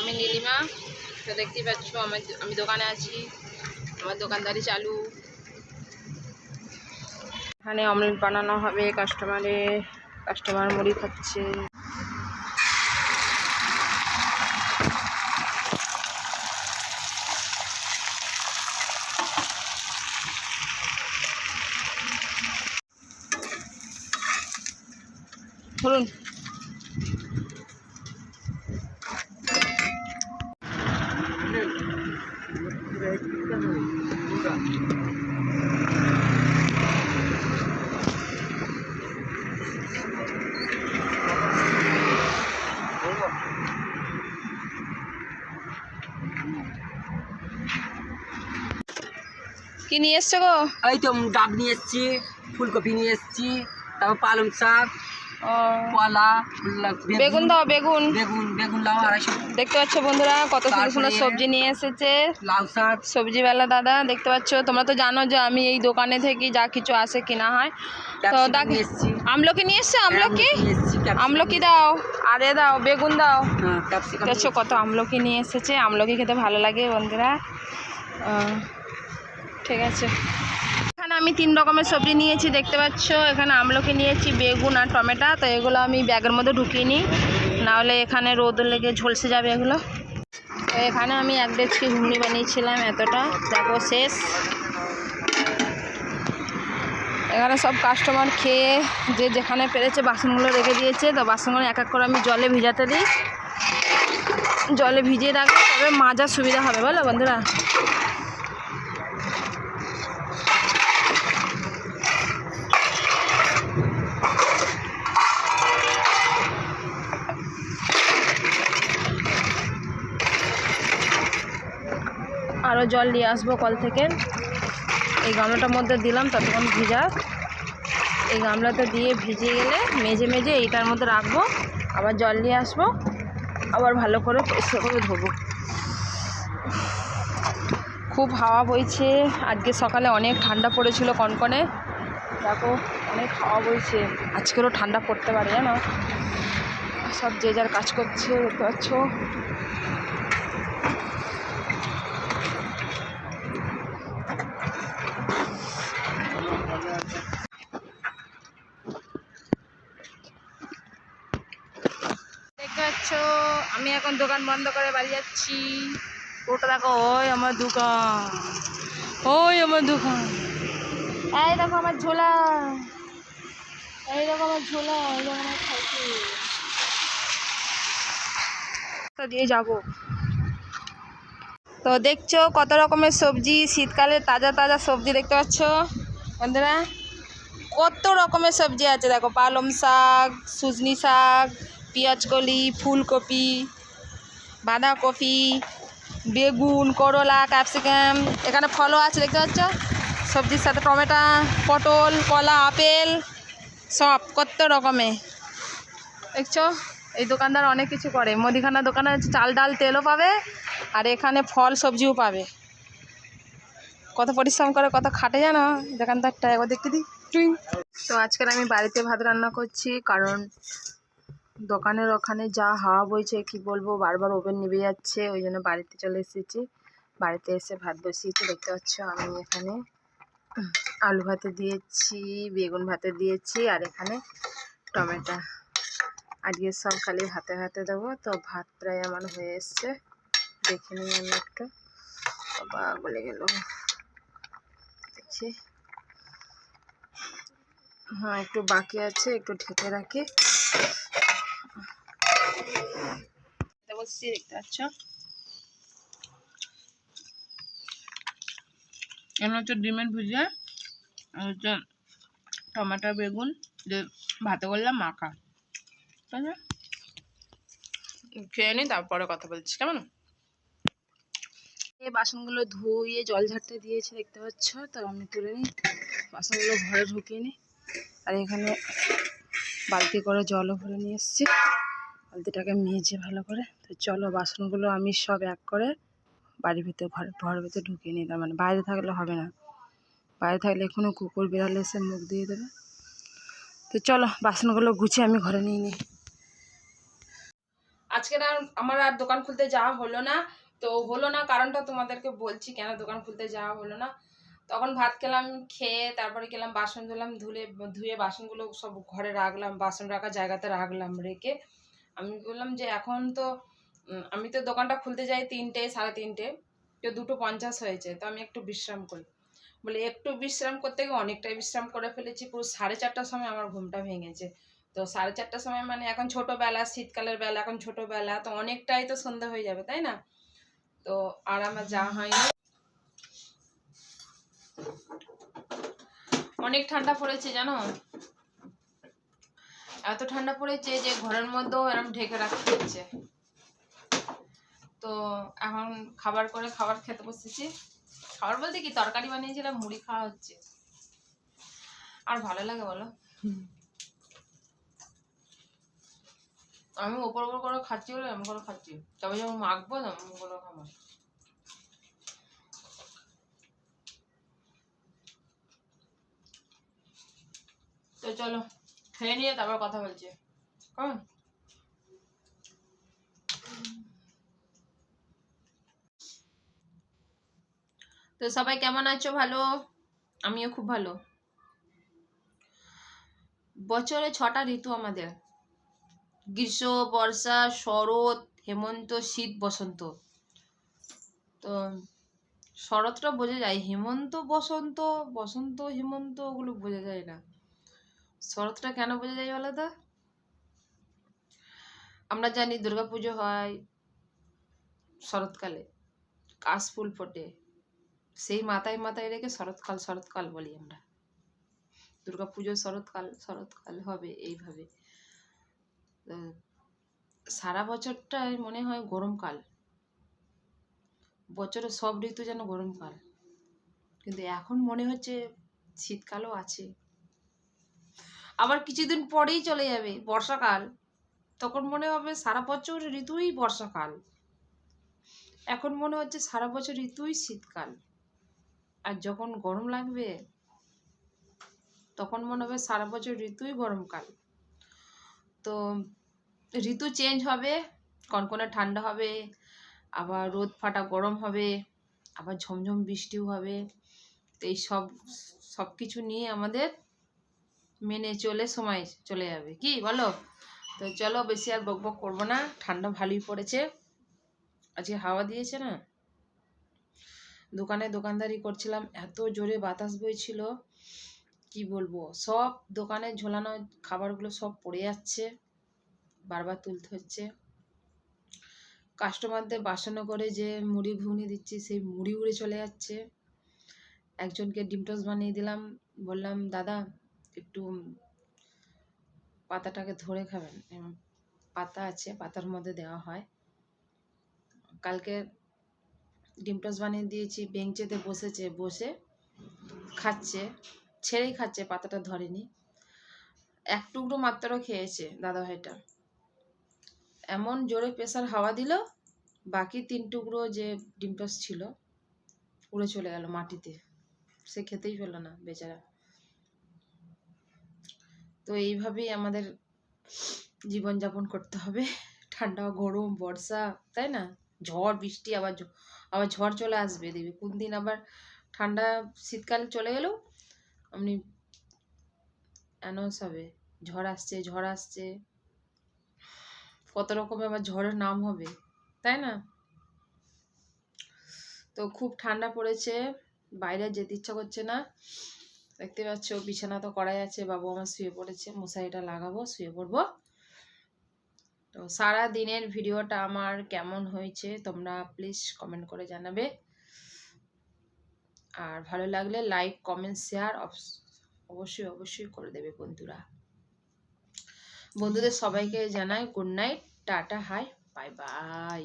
আমি নীলিমা। তো দেখতেই পাচ্ছ, আমার আমি দোকানে আছি। আমার দোকানদারি চালু। এখানে অমলেট বানানো হবে কাস্টমারে। কাস্টমার মুড়ি খাচ্ছে। বলুন কি নিয়ে এসছো গো? এই তো ডাব নিয়ে এসছি, ফুলকপি নিয়ে এসছি, তারপর পালং শাক। কলা বেগুন। দাও বেগুন। বেগুন বেগুন লাউ আড়াইশো। দেখতে পাচ্ছ বন্ধুরা কত সুন্দর সুন্দর সবজি নিয়ে এসেছে। লাউ শাক। সবজিওয়ালা দাদা দেখতে পাচ্ছ তোমরা তো জানো যে আমি এই দোকানে থেকে যা কিছু আসে কিনা হয়। তো দেখ আমলকি নিয়ে এসছো আমলকি? হ্যাঁ, আমলকি দাও আরে দাও বেগুন দাও। হ্যাঁ দেখছ কত আমলকি নিয়ে এসেছে আমলকি খেতে ভালো লাগে বন্ধুরা। ঠিক আছে। এখানে আমি তিন রকমের সবজি নিয়েছি, দেখতে পাচ্ছ। এখানে আমলকি নিয়েছি, বেগুন আর টমেটো। তো এগুলো আমি ব্যাগের মধ্যে ঢুকিয়ে নিই। নাহলে এখানে রোদ লেগে ঝলসে যাবে এগুলো। তো এখানে আমি এক ডেচকি ঘুগনি বানিয়েছিলাম এতটা। দেখো, শেষ। এখানে সব কাস্টমার খেয়ে যে যেখানে পেরেছে বাসনগুলো রেখে দিয়েছে। তো বাসনগুলো এক এক করে আমি জলে ভিজাতে দিই। জলে ভিজিয়ে রাখলে তবে মাজার সুবিধা হবে, বলো বন্ধুরা। আরও জল নিয়ে আসব কল থেকে। এই গামলাটার মধ্যে দিলাম, ততক্ষণ ভিজা। এই গামলাতে দিয়ে ভিজে গেলে মেজে মেজে এইটার মধ্যে রাখব, আবার জল নিয়ে আসব, আবার ভালো করে পরিষ্কার করে ধোবো। খুব হাওয়া বইছে, আজকে সকালে অনেক ঠান্ডা পড়েছিল কনকনে। দেখো, অনেক হাওয়া বইছে। আজকেরও ঠান্ডা পড়তে পারে, জানো? সব যে যার কাজ করছে, দেখতে পাচ্ছ? পাচ্ছ আমি এখন দোকান বন্ধ করে বাড়ি যাচ্ছি। ওটা দেখো, ওই আমার দোকান। ওই আমার দোকান। এই দেখো আমার ঝোলা। এই দেখো আমার ঝোলা, এই দেখো আমার সাইকেল দিয়ে যাব। তো দেখছ কত রকমের সবজি? শীতকালে তাজা তাজা সবজি দেখতে পাচ্ছ? বন্ধুরা, কত রকমের সবজি আছে দেখো? পালং শাক, সুজনি শাক পেঁয়াজকলি ফুলকপি, বাঁধাকপি, বেগুন, করলা, ক্যাপসিকাম, এখানে ফলও আছে, দেখতে পাচ্ছ? সবজির সাথে টমেটো, পটল, কলা, আপেল, সব, কত রকমের দেখছ? এই দোকানদার অনেক কিছু করে। মুদিখানা দোকানে চাল, ডাল, তেলও পাবে, আর এখানে ফল, সবজিও পাবে। কত পরিশ্রম করে, কত খাটে জানো? দোকানদারটা একবার দেখতে দিই। তো আজকের আমি বাড়িতে ভাত রান্না করছি, কারণ দোকানের ওখানে যা হাওয়া বইছে, কি বলব, বারবার ওভেন নিভে যাচ্ছে, ওই জন্য বাড়িতে চলে এসেছি। বাড়িতে এসে ভাত বসিয়েছি, দেখতে পাচ্ছ আমি এখানে আলু ভাতে দিয়েছি, বেগুন ভাতে দিয়েছি, আর এখানে টমেটো। আজকে সব খালি ভাতে ভাতে দেবো, তো ভাত প্রায় আমার হয়ে এসছে। দেখে নিই আমি একটু। বাবা বলে গেল। দেখছি হ্যাঁ একটু বাকি আছে, একটু ঢেকে রাখি। বসছি দেখতে পাচ্ছ? এমন হচ্ছে ডিমের ভুজিয়া, আর হচ্ছে টমেটো, বেগুন ভাতে করলাম মাখা। খেয়ে নিই তারপরে কথা বলছি, কেমন? এই বাসনগুলো ধুয়ে জল ঝাড়তে দিয়েছি, দেখতে পাচ্ছ? তো আমি তুলে নিই। বাসনগুলো ঘরে ঢুকিয়ে নিই। আর এখানে বালতি করে জলও ভরে নিয়ে এসেছি। বালতিটাকে মেজে ভালো করে। তো চলো বাসনগুলো আমি সব এক করে বাড়ির ভিতরে ঘর, ঘরের ভিতরে ঢুকিয়ে নিই তার মানে বাইরে থাকলে হবে না। বাইরে থাকলে এখনও কুকুর বিড়াল এসে মুখ দিয়ে দেবে। তো চলো বাসনগুলো গুছিয়ে আমি ঘরে নিয়ে নিই। আজকে আর আমার আর দোকান খুলতে যাওয়া হলো না। তো হলো না কারণটা তোমাদেরকে বলছি, কেন দোকান খুলতে যাওয়া হলো না। তখন ভাত খেলাম, খেয়ে তারপরে গেলাম বাসন ধুলাম, ধুলে, ধুয়ে বাসনগুলো সব ঘরে রাখলাম, বাসন রাখার জায়গাতে রাখলাম, রেখে আমি বললাম যে এখন তো আমি তো দোকানটা খুলতে যাই তিনটে, সাড়ে তিনটে, তো দুটো পঞ্চাশ হয়েছে, তো আমি একটু বিশ্রাম করি। বলে একটু বিশ্রাম করতে গিয়ে অনেকটাই বিশ্রাম করে ফেলেছি, পুরো সাড়ে চারটার সময় আমার ঘুমটা ভেঙেছে। তো সাড়ে চারটার সময় মানে এখন ছোটোবেলা, শীতকালের বেলা, এখন ছোটোবেলা, তো অনেকটাই তো সন্ধ্যা হয়ে যাবে, তাই না? তো আর আমার যাওয়া হয়নি। অনেক ঠান্ডা পড়েছে জানো? এত ঠান্ডা পড়েছে যে ঘরের মধ্যেও এরকম ঢেকে রাখতে হচ্ছে। তো এখন খাবার করে খাবার খেতে বসেছি। খাবার বলতে কি, তরকারি বানিয়েছিলাম, মুড়ি খাওয়া হচ্ছে। আর ভালো লাগে বলো? আমি ওপর ওপর করে খাচ্ছি বলে এমন করে খাচ্ছি। তবে যখন মাখবো না করে খাব। তো চলো। খেয়ে নিয়ে তারপর কথা বলছি। কেমন? তো সবাই কেমন আছো? ভালো? আমিও খুব ভালো। বছরে ছটা ঋতু আমাদের। গ্রীষ্ম, বর্ষা, শরৎ, হেমন্ত, শীত, বসন্ত। তো শরৎটা বোঝা যায়। হেমন্ত, বসন্ত বসন্ত, হেমন্ত ওগুলো বোঝা যায় না। শরৎটা কেন বোঝা যায় বলো আমরা জানি দুর্গাপুজো হয় শরৎকালে কাশফুল ফোটে, সেই মাথায় মাথায় রেখে শরৎকাল শরৎকাল বলি আমরা। দুর্গাপুজো শরৎকাল শরৎকাল হবে এইভাবে। সারা বছরটাই মনে হয় গরমকাল। বছরের সব ঋতু যেন গরমকাল। কিন্তু এখন মনে হচ্ছে শীতকালও আছে। আবার কিছুদিন পরেই চলে যাবে, বর্ষাকাল। তখন মনে হবে সারা বছর ঋতুই বর্ষাকাল। এখন মনে হচ্ছে সারা বছর ঋতুই শীতকাল। আর যখন গরম লাগবে, তখন মনে হবে সারা বছর ঋতুই গরমকাল। তো ঋতু চেঞ্জ হবে, কনকনে ঠান্ডা হবে, আবার রোদ ফাটা গরম হবে, আবার ঝমঝম বৃষ্টিও হবে। তো এই সব সব কিছু নিয়ে আমাদের মেনে চলে সময় চলে যাবে। কি বলো? তো চলো বেশি আর বক বক করব না, ঠান্ডা ভালোই পড়েছে। আজকে হাওয়া দিয়েছে না? দোকানে দোকানদারি করছিলাম, এত জোরে বাতাস বইছিল, কি বলব? সব দোকানে ঝোলানো খাবারগুলো সব পড়ে যাচ্ছে, বারবার তুলতে হচ্ছে। কাস্টমারদের বাসনে করে যে মুড়ি ঘুগনি দিচ্ছি, সেই মুড়ি উড়ে চলে যাচ্ছে। একজনকে ডিম টোস্ট বানিয়ে দিলাম, বললাম, দাদা একটু পাতাটাকে ধরে খাবেন। পাতা আছে, পাতার মধ্যে দেওয়া হয়। কালকে ডিম টোস্ট বানিয়ে দিয়েছি, বেঞ্চেতে বসেছে, বসে খাচ্ছে, ছেড়েই খাচ্ছে, পাতাটা ধরেনি। এক টুকরো মাত্র খেয়েছে দাদা ভাইটা এমন জোরে প্রেসার হাওয়া দিল, বাকি তিন টুকরো যে ডিম টোস্ট ছিল, উড়ে চলে গেল মাটিতে। সে খেতেই পেল না বেচারা। তো এইভাবেই আমাদের জীবনযাপন করতে হবে। ঠান্ডা, গরম, বর্ষা, তাই না? ঝড়, বৃষ্টি, আবার আবার ঝড় চলে আসবে, দেখবি। কোন দিন আবার ঠান্ডা শীতকাল চলে গেলেও এমনি অ্যানাউন্স হবে, ঝড় আসছে ঝড় আসছে। কত রকমের আবার ঝড়ের নাম হবে, তাই না? তো খুব ঠান্ডা পড়েছে, বাইরে যেতে ইচ্ছা করছে না। দেখতে পাচ্ছ, বিছানা তো করাই আছে, বাবু আমার শুয়ে পড়েছে মশারিটা লাগাবো, শুয়ে পড়ব। তো সারা দিনের ভিডিওটা আমার কেমন হয়েছে তোমরা প্লিজ কমেন্ট করে জানাবে। আর ভালো লাগলে লাইক কমেন্ট শেয়ার অবশ্যই অবশ্যই করে দেবে বন্ধুরা। বন্ধুদের সবাইকে জানাই good night tata hi bye bye